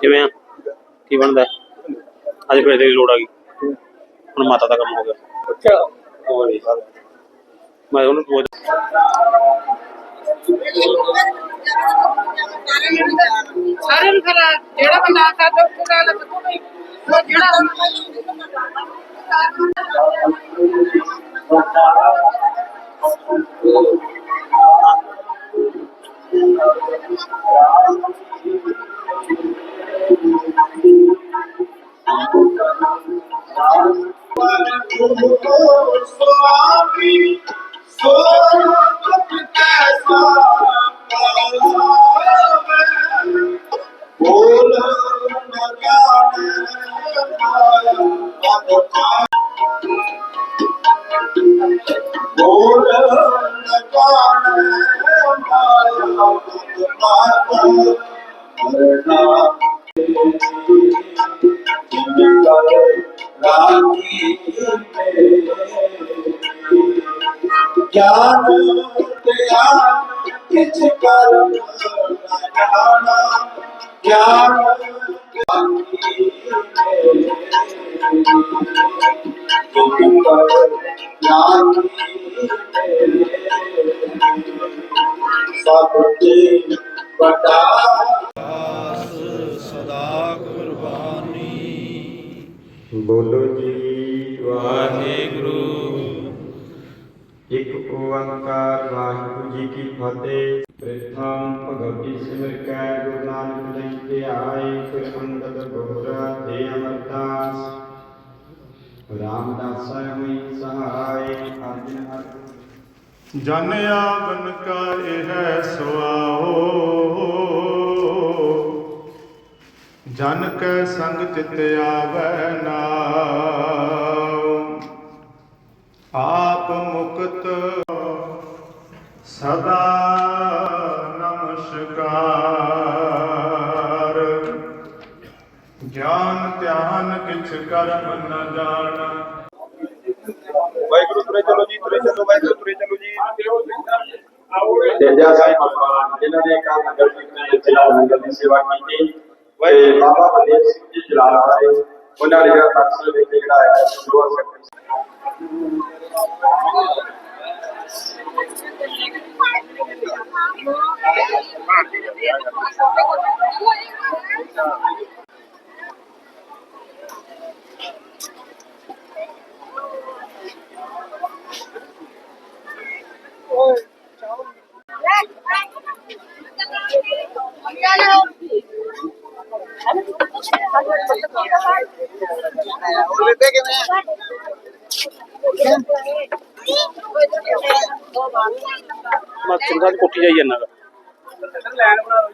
ਕਿਵੇਂ ਆ? ਕੀ ਬਣਦਾ? ਹੈ? ਅੱਜ ਫਿਰ ਦੀ ਲੋੜ ਆ ਗਈ। ਹੁਣ ਮਾਤਾ ਦਾ ਕੰਮ ਹੋ ਗਿਆ। ਅੱਛਾ। ਮੈਂ ਉਹਨੂੰ ਪੁੱਛ Oh, so happy, so happy. ਰਾਖੀ ਤੇ ਗਿਆਨ ਤਿਆ ਕਿਛ ਕਰ ਜਾਣਾ ਗਿਆਨ ਰਾਖੀ ਤੇ ਕਰ ਰਾਖੀ ਸਭ ਤੇ ਵੱਡਾ ਬੋਲੋ ਜੀ, ਵਾਹਿਗੁਰੂ। ਇੱਕ ਓੰਕਾਰ ਵਾਹਿਗੁਰੂ ਜੀ ਕੀ ਫਤਿਹ। ਪ੍ਰਥਮ ਭਗਵਤੀ ਸਿਮਰ ਕੈ, ਗੁਰੂ ਨਾਨਕ ਲਈ ਧਿਆਏ ਫਿਰ ਅੰਗਦ ਗੋਰ ਦੇ ਅਮਰਦਾਸ। ਰਾਮਦਾਸਾ ਹੋਈ ਸਹਾਈ ਅਰਜਨ ਹਰ। ਜਨ ਆਵਨ ਕਾ ਇਹ ਸੁਆਓ ਜਨ ਕੈ ਸੰਗ ਚਿਤ ਆਵੈ ਨਾਉ। ਆਪ ਮੁਕਤ ਸਦਾ ਨਮਸਕਾਰ। ਗਿਆਨ ਧਿਆਨ ਕਿਛ ਕਰਮ ਨ ਜਾਣਾ। ਵਾਹਿਗੁਰੂ ਤੁਰੇ ਚਲੋ ਜੀ ਤੁਰੇ ਚਲੋ ਵਾਹਿਗੁਰੂ ਤੁਰੇ ਚਲੋ ਜੀ। ਤੇਜਾ ਸਾਹਿਬ ਮਹਾਰਾਜ ਜਿਨ੍ਹਾਂ ਨੇ ਕਾ ਨਗਰ ਕੀਰਤਨ ਵਿੱਚ ਜਲਾਲ ਨਗਰ ਦੀ ਸੇਵਾ ਕੀਤੀ। ਤੇ ਬਾਬਾ ਬਲਦੇਵ ਸਿੰਘ ਜੀ ਜਲਾਲ ਵਾਲੇ, ਉਹਨਾਂ ਨੇ ਜਿਹੜਾ ਤਖਤ ਵਿੱਚ ਜਿਹੜਾ ਹੈ ਦੁਆ ਸਕਤੀ ਲੈਤੇ ਕਿਵੇਂ ਮੈਂ ਚੰਗਾ ਦੀ ਕੋਠੀ ਜਾਈ ਜਾਂਦਾ ਲੈਣ ਬਣਾ ਲਓ